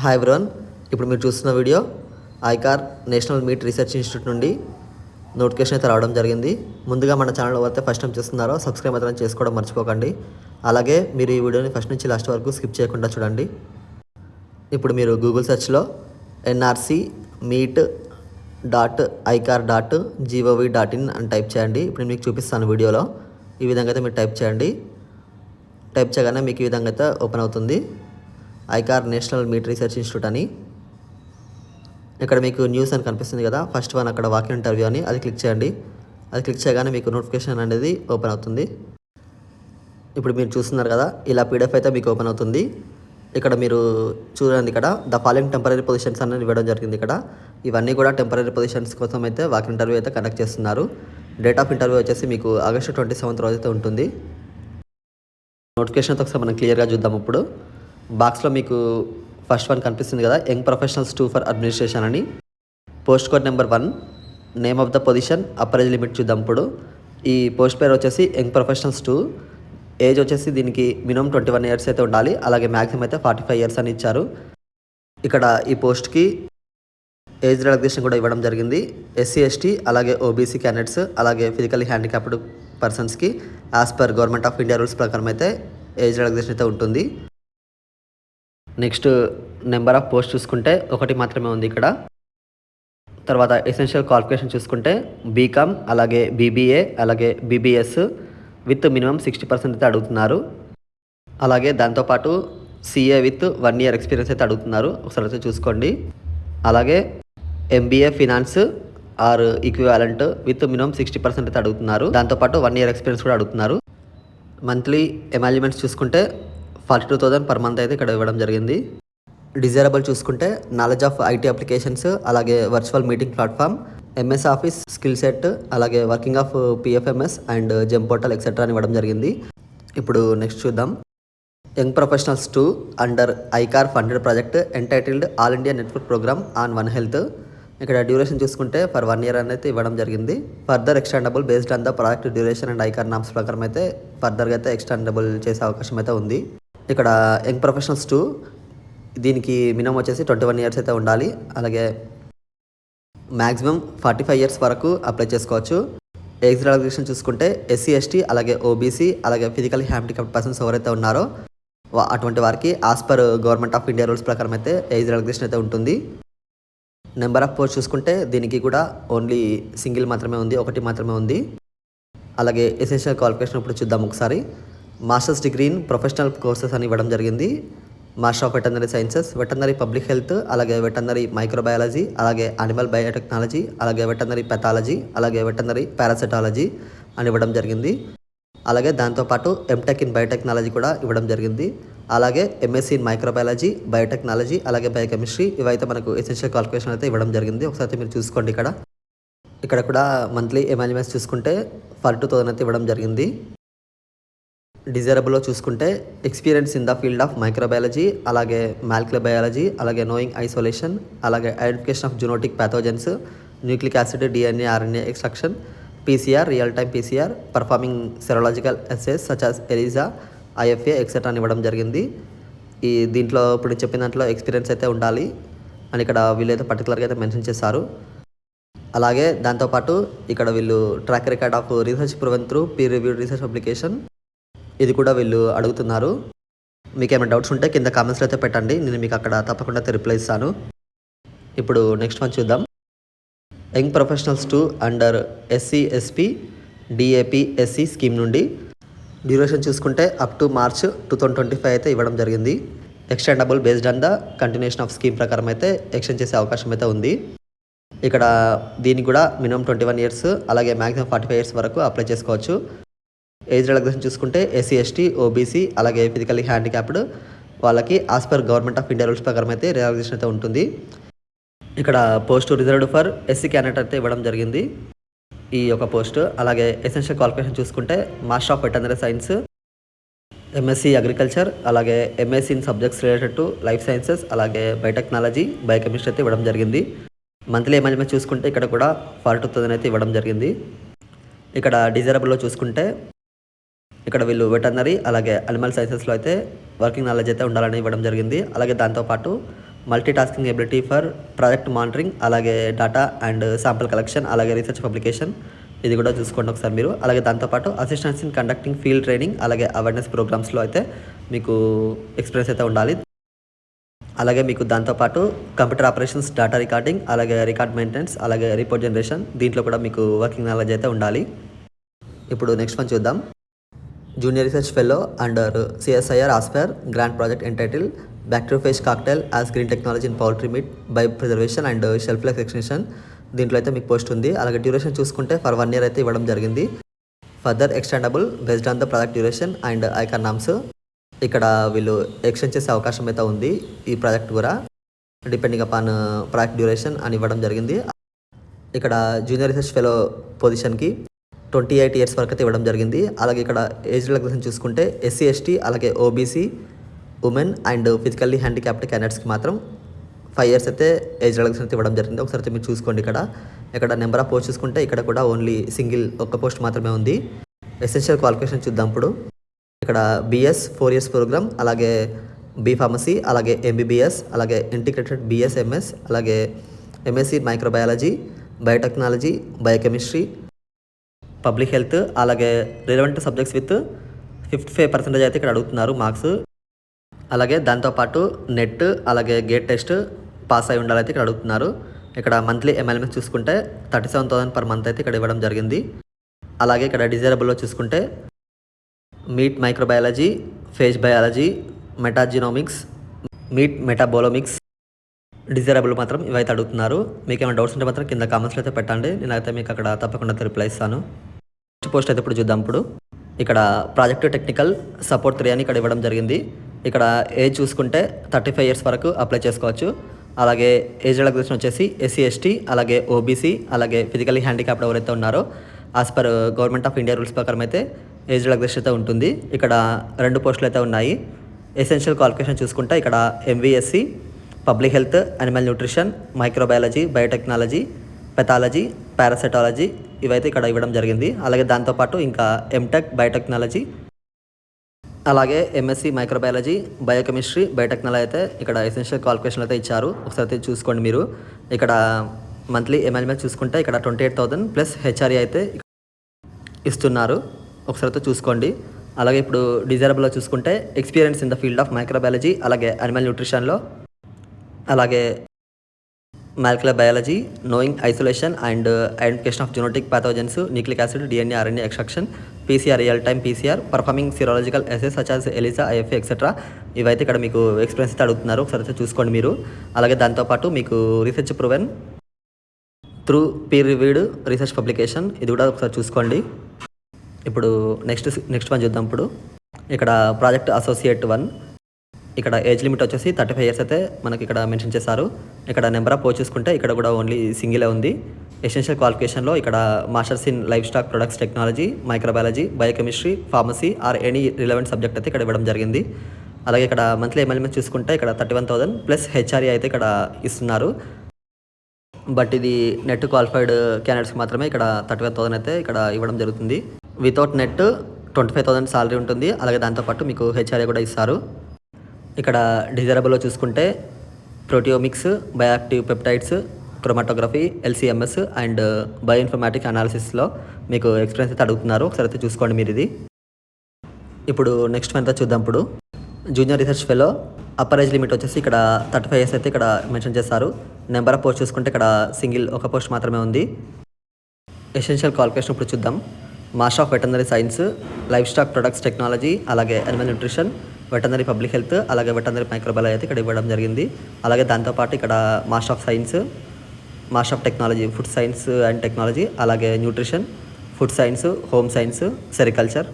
Hi బ్రోన్ ఇప్పుడు మీరు చూస్తున్న video ICAR national meat research institute నుండి నోటిఫికేషన్ అయితే రావడం జరిగింది. ముందుగా మన ఛానల్ ఎవరైతే ఫస్ట్ టైం చూస్తున్నారో సబ్స్క్రైబ్ మాత్రం చేసుకోవడం మర్చిపోకండి. అలాగే మీరు ఈ వీడియోని ఫస్ట్ నుంచి లాస్ట్ వరకు స్కిప్ చేయకుండా చూడండి. ఇప్పుడు మీరు Google సెర్చ్లో NRC meat dot ICAR dot gov dot in అని టైప్ చేయండి. ఇప్పుడు నేను మీకు చూపిస్తాను వీడియోలో. ఈ విధంగా అయితే మీరు టైప్ చేయండి. టైప్ చేయగానే మీకు ఈ విధంగా అయితే ఓపెన్ అవుతుంది. ICAR national meat research institute అని. ఇక్కడ మీకు న్యూస్ అని కనిపిస్తుంది కదా ఫస్ట్ వన్ అక్కడ వాకింగ్ ఇంటర్వ్యూ అని అది క్లిక్ చేయండి. అది క్లిక్ చేయగానే మీకు నోటిఫికేషన్ అనేది ఓపెన్ అవుతుంది. ఇప్పుడు మీరు చూస్తున్నారు కదా ఇలా పీడిఎఫ్ అయితే మీకు ఓపెన్ అవుతుంది. ఇక్కడ మీరు చూడండి ఇక్కడ ద ఫాలోయింగ్ టెంపరీ పొజిషన్స్ అనేది ఇవ్వడం జరిగింది ఇక్కడ. ఇవన్నీ కూడా టెంపరీ పొజిషన్స్ కోసం అయితే వాక్ ఇంటర్వ్యూ అయితే కండక్ట్ చేస్తున్నారు. డేట్ ఆఫ్ ఇంటర్వ్యూ వచ్చేసి మీకు ఆగస్టు ట్వంటీ సెవెంత్ రోజు అయితే ఉంటుంది నోటిఫికేషన్తో ఒకసారి మనం క్లియర్గా చూద్దాం ఇప్పుడు. బాక్స్లో మీకు ఫస్ట్ వన్ కనిపిస్తుంది కదా young professionals two for administration అని. Post code number one name of the position upper age limit చూద్దాం ఇప్పుడు. ఈ పోస్ట్ పేరు వచ్చేసి యంగ్ ప్రొఫెషనల్స్ టూ. ఏజ్ వచ్చేసి దీనికి మినిమం ట్వంటీ వన్ ఇయర్స్ అయితే ఉండాలి అలాగే మ్యాక్సిమం అయితే ఫార్టీ ఫైవ్ ఇయర్స్ అని ఇచ్చారు. ఇక్కడ ఈ పోస్ట్కి ఏజ్ రిలాక్సేషన్ కూడా ఇవ్వడం జరిగింది. ఎస్సీ ఎస్టీ అలాగే ఓబీసీ క్యాండిడేట్స్ అలాగే ఫిజికల్లీ హ్యాండిక్యాప్డ్ పర్సన్స్కి as per government of India rules ప్రకారం అయితే ఏజ్ రిలాక్సేషన్ అయితే ఉంటుంది. నెక్స్ట్ నెంబర్ ఆఫ్ పోస్ట్ చూసుకుంటే ఒకటి మాత్రమే ఉంది ఇక్కడ. తర్వాత ఎసెన్షియల్ క్వాలిఫికేషన్ చూసుకుంటే బీకామ్ అలాగే బీబీఏ అలాగే BBS with minimum sixty percent అయితే అడుగుతున్నారు. అలాగే దాంతోపాటు CA with one year experience అయితే అడుగుతున్నారు. ఒకసారి అయితే చూసుకోండి. అలాగే MBA finance or equivalent with minimum sixty percent అయితే అడుగుతున్నారు. దాంతోపాటు వన్ ఇయర్ ఎక్స్పీరియన్స్ కూడా అడుగుతున్నారు. మంత్లీ ఎమాల్యుమెంట్స్ చూసుకుంటే forty two thousand per month అయితే ఇక్కడ ఇవ్వడం జరిగింది. డిజైరబుల్ చూసుకుంటే నాలెడ్జ్ ఆఫ్ ఐటీ అప్లికేషన్స్ అలాగే virtual meeting platform MS office skill set అలాగే working of PFMS and GeM portal etcetera అని ఇవ్వడం జరిగింది. ఇప్పుడు నెక్స్ట్ చూద్దాం. Young professionals two under ICAR funded project entitled all India network programme on one health ఇక్కడ duration చూసుకుంటే for one year అనేది ఇవ్వడం జరిగింది. Further extendable based on the project duration and ICAR norms ప్రకారం అయితే ఫర్దర్గా అయితే ఎక్స్టెండబుల్ చేసే అవకాశం అయితే ఉంది. ఇక్కడ యంగ్ ప్రొఫెషనల్స్ టూ దీనికి మినిమం వచ్చేసి ట్వంటీ వన్ ఇయర్స్ అయితే ఉండాలి. అలాగే మ్యాక్సిమం ఫార్టీ ఫైవ్ ఇయర్స్ వరకు అప్లై చేసుకోవచ్చు. ఏజ్ రిలాక్సేషన్ చూసుకుంటే ఎస్సీ ఎస్టీ అలాగే ఓబీసీ అలాగే ఫిజికల్ హ్యాండిక్యాప్డ్ పర్సన్స్ ఎవరైతే ఉన్నారో అటువంటి వారికి as per government of India rules ప్రకారం అయితే ఏజ్ రిలాక్సేషన్ అయితే ఉంటుంది. నెంబర్ ఆఫ్ పోస్ట్ చూసుకుంటే దీనికి కూడా ఓన్లీ సింగిల్ మాత్రమే ఉంది ఒకటి మాత్రమే ఉంది. అలాగే ఎసెన్షియల్ క్వాలిఫికేషన్ ఇప్పుడు చూద్దాం ఒకసారి. Masters degree in professional courses అని ఇవ్వడం జరిగింది. Master of veterinary sciences veterinary public health అలాగే వెటనరీ మైక్రోబయాలజీ అలాగే అనిమల్ బయోటెక్నాలజీ అలాగే వెటనరీ పెథాలజీ అలాగే వెటనరీ పారాసెటాలజీ అని ఇవ్వడం జరిగింది. అలాగే దాంతోపాటు ఎంటెక్ ఇన్ బయోటెక్నాలజీ కూడా ఇవ్వడం జరిగింది. అలాగే ఎంఎస్సీ ఇన్ మైక్రోబయాలజీ బయోటెక్నాలజీ అలాగే బయోకెమిస్ట్రీ ఇవైతే మనకు ఎసెన్షియల్ క్వాలిఫికేషన్ అయితే ఇవ్వడం జరిగింది. ఒకసారి మీరు చూసుకోండి ఇక్కడ. ఇక్కడ కూడా మంత్లీ ఎమాన్యుమెంట్స్ చూసుకుంటే ఫర్ టూ థౌసండ్ అయితే ఇవ్వడం జరిగింది. డిజైరబుల్లో చూసుకుంటే experience in the field of microbiology అలాగే మాలిక్యులర్ బయాలజీ అలాగే నోయింగ్ ఐసోలేషన్ అలాగే identification of zoonotic pathogens nucleic acid DNA RNA extraction PCR real time PCR performing serological assays such as ELISA IFA etcetera అని ఇవ్వడం జరిగింది. ఈ దీంట్లో ఇప్పుడు చెప్పిన దాంట్లో ఎక్స్పీరియన్స్ అయితే ఉండాలి. అని ఇక్కడ వీళ్ళైతే పర్టికులర్గా అయితే మెన్షన్ చేశారు. అలాగే దాంతోపాటు ఇక్కడ వీళ్ళు track record of research proven through peer reviewed research application ఇది కూడా వీళ్ళు అడుగుతున్నారు. మీకు ఏమైనా డౌట్స్ ఉంటే కింద కామెంట్స్లో అయితే పెట్టండి. నేను మీకు అక్కడ తప్పకుండా అయితే రిప్లై ఇస్తాను. ఇప్పుడు నెక్స్ట్ వన్ చూద్దాం. Young professionals two under SC SP DAP SC scheme నుండి డ్యూరేషన్ చూసుకుంటే up to March two thousand twenty five అయితే ఇవ్వడం జరిగింది. Extendable based on the continuation of scheme ప్రకారం అయితే ఎక్స్టెండ్ చేసే అవకాశం అయితే ఉంది. ఇక్కడ దీనికి కూడా మినిమం ట్వంటీ వన్ ఇయర్స్ అలాగే మ్యాక్సిమం ఫార్టీ ఫైవ్ ఇయర్స్ వరకు అప్లై చేసుకోవచ్చు. ఏజ్ రిలాక్సేషన్ చూసుకుంటే ఎస్సీ ఎస్టీ ఓబీసీ అలాగే ఫిజికల్లీ హ్యాండిక్యాప్డ్ వాళ్ళకి as per government of India rules ప్రకారం అయితే రిలాక్సేషన్ అయితే ఉంటుంది. ఇక్కడ post reserved for SC candidate అయితే ఇవ్వడం జరిగింది. ఈ యొక్క పోస్ట్ అలాగే ఎసెన్షియల్ క్వాలిఫికేషన్ చూసుకుంటే master of veterinary science MSc agriculture అలాగే MSc in subjects related to life sciences అలాగే బయోటెక్నాలజీ బయోకెమిస్ట్రీ అయితే ఇవ్వడం జరిగింది. మంత్లీ మేనేజ్మెంట్ చూసుకుంటే ఇక్కడ కూడా ఫార్టీ టూ థౌసండ్ అయితే ఇవ్వడం జరిగింది. ఇక్కడ డిజైరబుల్లో చూసుకుంటే ఇక్కడ వీళ్ళు వెటర్నరీ అలాగే అనిమల్ సైన్సెస్లో అయితే వర్కింగ్ నాలెడ్జ్ అయితే ఉండాలని ఇవ్వడం జరిగింది. అలాగే దాంతోపాటు multi tasking ability for project monitoring అలాగే డేటా అండ్ శాంపుల్ కలెక్షన్ అలాగే రీసెర్చ్ పబ్లికేషన్ ఇది కూడా చూసుకోండి ఒకసారి మీరు. అలాగే దాంతోపాటు assistance in conducting field training అలాగే అవేర్నెస్ ప్రోగ్రామ్స్లో అయితే మీకు ఎక్స్పీరియన్స్ అయితే ఉండాలి. అలాగే మీకు దాంతోపాటు కంప్యూటర్ ఆపరేషన్స్ డేటా రికార్డింగ్ అలాగే రికార్డ్ మెయింటెనెన్స్ అలాగే రిపోర్ట్ జనరేషన్ దీంట్లో కూడా మీకు వర్కింగ్ నాలెడ్జ్ అయితే ఉండాలి. ఇప్పుడు నెక్స్ట్ వన్ చూద్దాం. Junior research fellow under CSIR ASPIRE grant project entitle bacteriophage cocktail as green technology in poultry meat bio preservation and shelf life extension దీంట్లో అయితే మీకు పోస్ట్ ఉంది. అలాగే డ్యూరేషన్ చూసుకుంటే ఫర్ వన్ ఇయర్ అయితే ఇవ్వడం జరిగింది. Further extendable based on the project duration and ICAR norms ఇక్కడ వీళ్ళు ఎక్స్టెండ్ చేసే అవకాశం అయితే ఉంది ఈ ప్రాజెక్ట్ కూడా. డిపెండింగ్ అపాన్ ప్రాజెక్ట్ డ్యూరేషన్ అని ఇవ్వడం జరిగింది. ఇక్కడ జూనియర్ రీసెర్చ్ ఫెలో పొజిషన్కి ట్వంటీ ఎయిట్ ఇయర్స్ వరకు అయితే ఇవ్వడం జరిగింది. అలాగే ఇక్కడ ఏజ్ రిలాక్సేషన్ చూసుకుంటే ఎస్సీ ఎస్టీ అలాగే OBC women and physically handicapped క్యాండిడేట్స్కి మాత్రం ఫైవ్ ఇయర్స్ అయితే ఏజ్ రిలాక్సేషన్ అయితే ఇవ్వడం జరిగింది. ఒకసారి అయితే మీరు చూసుకోండి ఇక్కడ. ఇక్కడ నెంబర్ ఆఫ్ పోస్ట్ చూసుకుంటే ఇక్కడ కూడా ఓన్లీ సింగిల్ ఒక్క పోస్ట్ మాత్రమే ఉంది. ఎసెన్షియల్ క్వాలిఫికేషన్ చూద్దాం ఇప్పుడు. ఇక్కడ బిఎస్ ఫోర్ ఇయర్స్ ప్రోగ్రామ్ అలాగే బీ ఫార్మసీ అలాగే ఎంబీబీఎస్ అలాగే ఇంటిగ్రేటెడ్ బీఎస్ఎంఎస్ అలాగే MSc microbiology biotechnology biochemistry public health అలాగే relevant subjects with fifty five percentage అయితే ఇక్కడ అడుగుతున్నారు మార్క్స్. అలాగే దాంతోపాటు నెట్ అలాగే గేట్ టెస్ట్ పాస్ అయి ఉండాలైతే ఇక్కడ అడుగుతున్నారు. ఇక్కడ మంత్లీ ఎంఎల్ఎంఎస్ చూసుకుంటే thirty seven thousand per month అయితే ఇక్కడ ఇవ్వడం జరిగింది. అలాగే ఇక్కడ డిజైరబుల్లో చూసుకుంటే meat microbiology phage biology metagenomics meat metabolomics desirable మాత్రం ఇవైతే అడుగుతున్నారు. మీకు ఏమైనా డౌట్స్ ఉంటే మాత్రం కింద కామెంట్స్లో అయితే పెట్టండి. నేనైతే మీకు అక్కడ తప్పకుండా రిప్లై ఇస్తాను. నెక్స్ట్ పోస్ట్ అయితే ఇప్పుడు చూద్దాం. ఇప్పుడు ఇక్కడ ప్రాజెక్ట్ టెక్నికల్ సపోర్ట్ త్రీ అని ఇక్కడ ఇవ్వడం జరిగింది. ఇక్కడ ఏజ్ చూసుకుంటే థర్టీ ఫైవ్ ఇయర్స్ వరకు అప్లై చేసుకోవచ్చు. అలాగే ఏజ్ రిలాక్సేషన్ వచ్చేసి ఎస్సీ ఎస్టీ అలాగే ఓబీసీ అలాగే ఫిజికలీ హ్యాండిక్యాప్డ్ ఎవరైతే ఉన్నారో as per government of India rules ప్రకారం అయితే ఏజ్ రిలాక్సేషన్ అయితే ఉంటుంది. ఇక్కడ రెండు పోస్టులు అయితే ఉన్నాయి. ఎసెన్షియల్ క్వాలిఫికేషన్ చూసుకుంటే ఇక్కడ MVSc public health animal nutrition microbiology biotechnology pathology parasitology ఇవైతే ఇక్కడ ఇవ్వడం జరిగింది. అలాగే దాంతోపాటు ఇంకా ఎంటెక్ బయోటెక్నాలజీ అలాగే ఎంఎస్సి మైక్రోబయాలజీ బయోకెమిస్ట్రీ బయోటెక్నాలజీ అయితే ఇక్కడ ఎసెన్షియల్ క్వాలిఫికేషన్ అయితే ఇచ్చారు. ఒకసారి అయితే చూసుకోండి మీరు. ఇక్కడ మంత్లీ ఎంఎల్ఎల్ చూసుకుంటే ఇక్కడ twenty eight thousand plus HRA అయితే ఇస్తున్నారు. ఒకసారి అయితే చూసుకోండి. అలాగే ఇప్పుడు డిజైరబుల్లో చూసుకుంటే experience in the field of microbiology అలాగే అనిమల్ న్యూట్రిషన్లో అలాగే molecular biology knowing isolation and identification of zoonotic pathogens nucleic acid DNA RNA extraction PCR real time PCR performing serological assays such as ELISA IFA etcetera ఇవైతే ఇక్కడ మీకు experience అయితే అడుగుతున్నారు. ఒకసారి అయితే చూసుకోండి మీరు. అలాగే దాంతోపాటు మీకు research proven through peer reviewed research publication ఇది కూడా ఒకసారి చూసుకోండి. ఇప్పుడు నెక్స్ట్ నెక్స్ట్ వన్ చూద్దాం ఇప్పుడు. ఇక్కడ ప్రాజెక్ట్ అసోసియేట్ వన్ ఇక్కడ ఏజ్ లిమిట్ వచ్చేసి థర్టీ ఫైవ్ ఇయర్స్ అయితే మనకి ఇక్కడ మెన్షన్ చేశారు. ఇక్కడ నెంబర్ ఆఫ్ పోస్ట్ చూసుకుంటే ఇక్కడ కూడా ఓన్లీ సింగిలే ఉంది. ఎసెన్షియల్ క్వాలిఫికేషన్లో ఇక్కడ masters in livestock products technology microbiology biochemistry pharmacy or any relevant subject అయితే ఇక్కడ ఇవ్వడం జరిగింది. అలాగే ఇక్కడ మంత్లీ ఎంఎల్ఎంఎస్ చూసుకుంటే ఇక్కడ thirty one thousand plus HRA అయితే ఇక్కడ ఇస్తున్నారు. బట్ ఇది నెట్ క్వాలిఫైడ్ క్యాండిడేట్స్కి మాత్రమే ఇక్కడ థర్టీ వన్ థౌసండ్ అయితే ఇక్కడ ఇవ్వడం జరుగుతుంది. Without NET twenty five thousand salary ఉంటుంది. అలాగే దాంతోపాటు మీకు హెచ్ఆర్ఏ కూడా ఇస్తారు. ఇక్కడ డిజైరబుల్లో చూసుకుంటే proteomics bioactive peptides chromatography LCMS and bioinformatic అనాలిసిస్లో మీకు ఎక్స్పీరియన్స్ అయితే అడుగుతున్నారు. ఒకసారి అయితే చూసుకోండి మీరు ఇది. ఇప్పుడు నెక్స్ట్ మంత్ చూద్దాం ఇప్పుడు. Junior research fellow upper age limit వచ్చేసి ఇక్కడ థర్టీ ఫైవ్ ఇయర్స్ అయితే ఇక్కడ మెన్షన్ చేస్తారు నెంబర్ ఆఫ్ పోస్ట్ చూసుకుంటే ఇక్కడ సింగిల్ ఒక పోస్ట్ మాత్రమే ఉంది. ఎసెన్షియల్ క్వాలిఫికేషన్ ఇప్పుడు చూద్దాం. Master of veterinary science livestock products technology అలాగే animal nutrition veterinary public health అలాగే వెటనరీ మైక్రోబయాలజీ అయితే ఇక్కడ ఇవ్వడం జరిగింది. అలాగే దాంతోపాటు ఇక్కడ master of science master of technology food science and technology అలాగే nutrition food science home science sericulture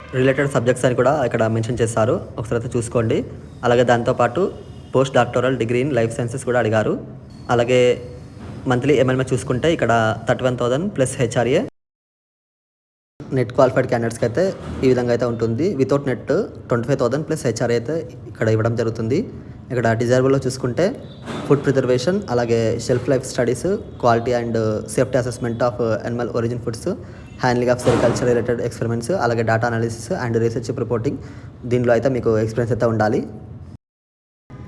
related subjects అని కూడా ఇక్కడ మెన్షన్ చేస్తారు ఒకసారి అయితే చూసుకోండి. అలాగే దాంతోపాటు post doctoral degree in life sciences కూడా అడిగారు. అలాగే మంత్లీ ఎంఎల్ఏ చూసుకుంటే ఇక్కడ thirty one thousand plus HRA NET qualified క్యాండిడేట్స్కి అయితే ఈ విధంగా అయితే ఉంటుంది. Without NET twenty five thousand plus HRA అయితే ఇక్కడ ఇవ్వడం జరుగుతుంది. ఇక్కడ డిజైరబుల్లో చూసుకుంటే ఫుడ్ ప్రిజర్వేషన్ అలాగే shelf life studies quality and safety assessment of animal origin foods handling of sericulture related experiments అలాగే data analysis and research reporting దీనిలో అయితే మీకు ఎక్స్పీరియన్స్ అయితే ఉండాలి.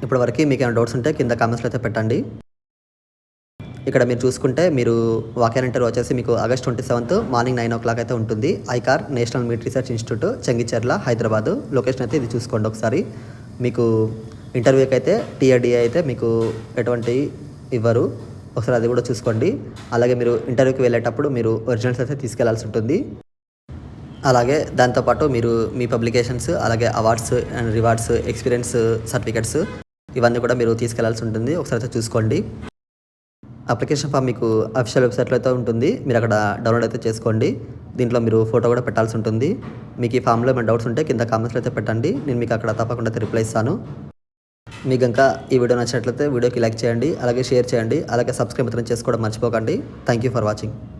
ఇప్పటివరకు మీకు ఏమైనా డౌట్స్ ఉంటే కింద కామెంట్స్లో అయితే పెట్టండి. ఇక్కడ మీరు చూసుకుంటే మీరు వాక్యాన్ వచ్చేసి మీకు August twenty seventh morning nine o'clock అయితే ఉంటుంది. ICAR national meat research institute Chengicherla Hyderabad. Location అయితే ఇది చూసుకోండి ఒకసారి. మీకు ఇంటర్వ్యూకి అయితే టీఆర్డీఏ అయితే మీకు ఎటువంటి ఇవ్వరు. ఒకసారి అది కూడా చూసుకోండి. అలాగే మీరు ఇంటర్వ్యూకి వెళ్ళేటప్పుడు మీరు ఒరిజినల్స్ అయితే తీసుకెళ్ళాల్సి ఉంటుంది. అలాగే దాంతోపాటు మీరు మీ పబ్లికేషన్స్ అలాగే awards and rewards experience certificates ఇవన్నీ కూడా మీరు తీసుకెళ్ళాల్సి ఉంటుంది. ఒకసారి అయితే చూసుకోండి. అప్లికేషన్ ఫామ్ మీకు అఫీషియల్ వెబ్సైట్లో అయితే ఉంటుంది మీరు అక్కడ డౌన్లోడ్ అయితే చేసుకోండి. దీంట్లో మీరు ఫోటో కూడా పెట్టాల్సి ఉంటుంది. మీకు ఈ ఫామ్లో ఏమైనా డౌట్స్ ఉంటే కింద కామెంట్స్లో అయితే పెట్టండి. నేను మీకు అక్కడ తప్పకుండా రిప్లై ఇస్తాను. మీకు ఇంకా ఈ వీడియో నచ్చినట్లయితే వీడియోకి లైక్ చేయండి అలాగే షేర్ చేయండి అలాగే సబ్స్క్రైబ్ మాత్రం చేసుకోవడం మర్చిపోకండి. Thank you for watching